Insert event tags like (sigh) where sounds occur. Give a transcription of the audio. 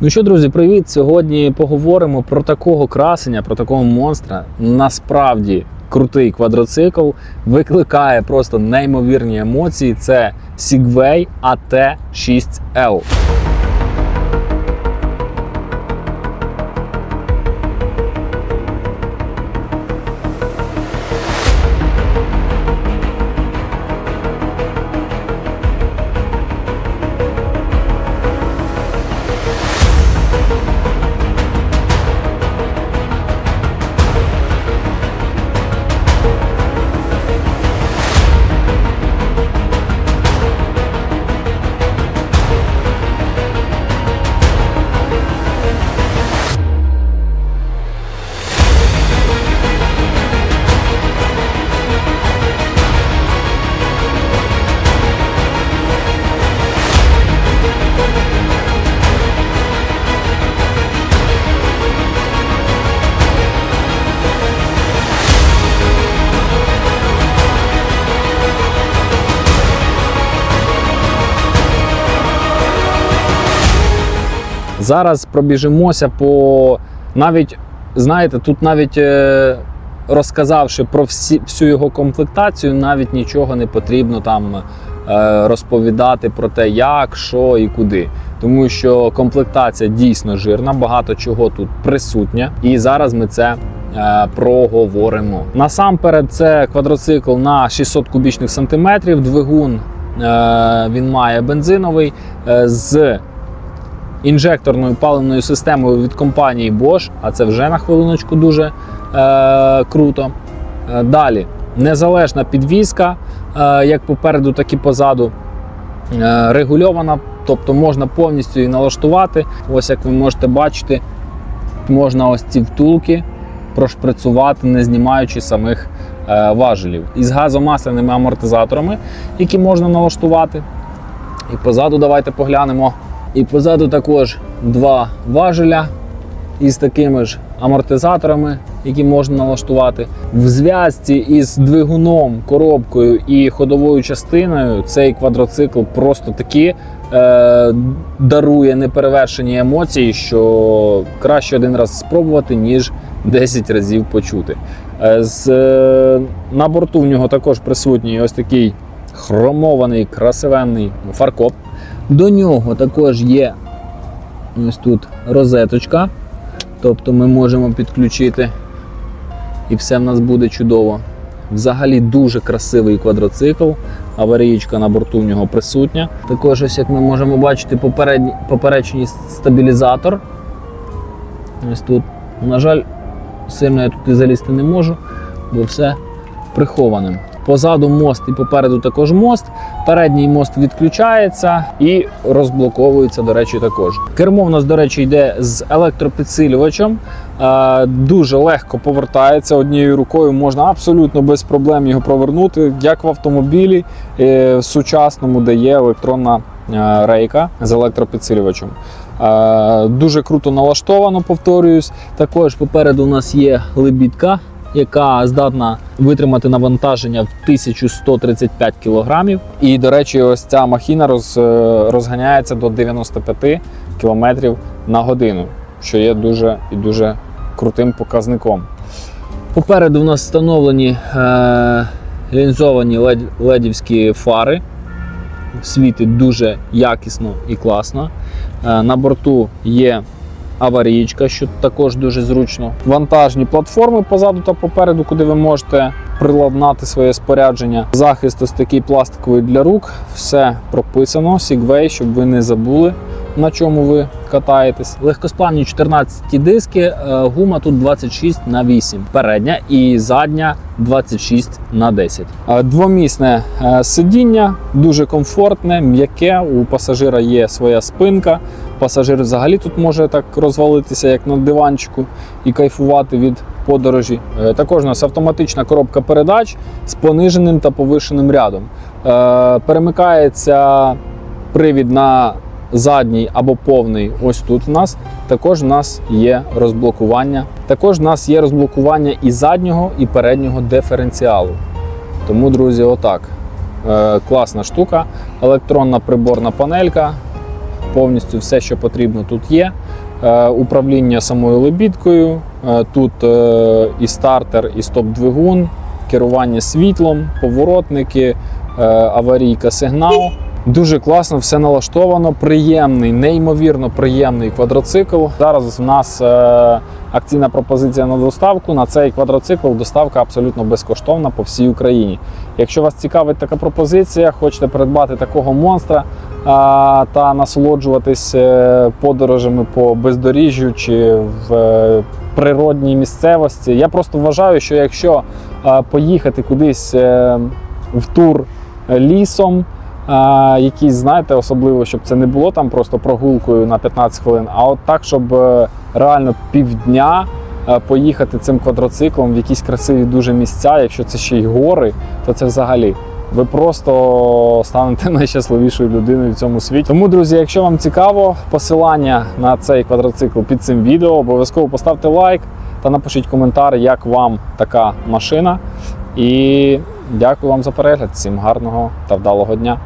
Ну що, друзі, привіт! Сьогодні поговоримо про такого красення, про такого монстра. Насправді крутий квадроцикл викликає просто неймовірні емоції. Це Segway AT6L. Зараз пробіжимося по навіть, знаєте, тут навіть е, розказавши про всі, всю його комплектацію, навіть нічого не потрібно там е, розповідати про те, як, що і куди. Тому що комплектація дійсно жирна, багато чого тут присутня, і зараз ми це. е, Проговоримо насамперед. Це квадроцикл на 600 кубічних сантиметрів. Двигун він має бензиновий з інжекторною паливною системою від компанії Bosch, а це вже на хвилиночку дуже е, круто. Е, далі незалежна підвізка, е, як попереду, так і позаду. Е, регульована, тобто можна повністю її налаштувати. Ось як ви можете бачити, можна ось ці втулки прошприцювати, не знімаючи самих е, важелів. Із газомасляними амортизаторами, які можна налаштувати. І позаду давайте поглянемо. І позаду також два важеля із такими ж амортизаторами, які можна налаштувати. В зв'язці із двигуном, коробкою і ходовою частиною цей квадроцикл просто такі е, дарує неперевершені емоції, що краще один раз спробувати, ніж 10 разів почути. Е, з, е, на борту в нього також присутній ось такий хромований, красивенний фаркоп. До нього також є ось тут розеточка. Тобто ми можемо підключити і все в нас буде чудово. Взагалі дуже красивий квадроцикл. Аварійка на борту в нього присутня. Також, ось як ми можемо бачити, попередній, поперечний стабілізатор. Ось тут. На жаль, сильно я тут і залізти не можу, бо все прихованим. Позаду мост і попереду також мост. Передній мост відключається і розблоковується, до речі, також. Кермо в нас, до речі, йде з електропідсилювачем. Е, Дуже легко повертається однією рукою. Можна абсолютно без проблем його провернути, як в автомобілі е, сучасному, де є електронна е, рейка з електропідсилювачем. Дуже круто налаштовано, повторююсь. Також попереду у нас є лебідка яка здатна витримати навантаження в 1135 кг. І, до речі, ось ця махіна роз, е, розганяється до 95 км на годину, що є дуже і дуже крутим показником. Попереду в нас встановлені е, лінзовані лед, ледівські фари. Світить дуже якісно і класно. Е, на борту є аварійка, що також дуже зручно. Вантажні платформи позаду та попереду, куди ви можете приладнати своє спорядження. Захист ось такий пластиковий для рук. Все прописано. сігвей, щоб ви не забули, на чому ви катаєтесь. Легкосплавні 14 диски, е, гума тут 26 на 8. Передня і задня 26 на 10. Е, Двомісне е, сидіння, дуже комфортне, м'яке. У пасажира є своя спинка. Пасажир взагалі тут може так розвалитися, як на диванчику, і кайфувати від подорожі. Також у нас автоматична коробка передач з пониженим та повишеним рядом. Перемикається привід на задній або повний. Ось тут в нас. Також в нас є розблокування. Також в нас є розблокування і заднього, і переднього диференціалу. Тому, друзі, отак. Е, Класна штука, електронна приборна панелька повністю все, що потрібно тут є. е, управління самою лебідкою. Е, Тут е, і стартер, і стоп-двигун, керування світлом, поворотники, е, аварійка, сигнал. Дуже класно, все налаштовано, приємний, неймовірно приємний квадроцикл. Зараз в нас е, акційна пропозиція на доставку. На цей квадроцикл доставка абсолютно безкоштовна по всій Україні. Якщо вас цікавить така пропозиція, хочете придбати такого монстра а, та насолоджуватись е, подорожами по бездоріжжю чи в е, природній місцевості, я просто вважаю, що якщо е, поїхати кудись е, в тур е, лісом. Якісь, знаєте, особливо, щоб це не було там просто прогулкою на 15 хвилин, а от так, щоб е, реально півдня е, поїхати цим квадроциклом в якісь красиві дуже місця. Якщо це ще й гори, то це взагалі. Ви просто станете (laughs) найщасливішою людиною в цьому світі. Тому, друзі, якщо вам цікаво, посилання на цей квадроцикл під цим відео, обов'язково поставте лайк та напишіть коментар, як вам така машина. І дякую вам за перегляд. Всім гарного та вдалого дня.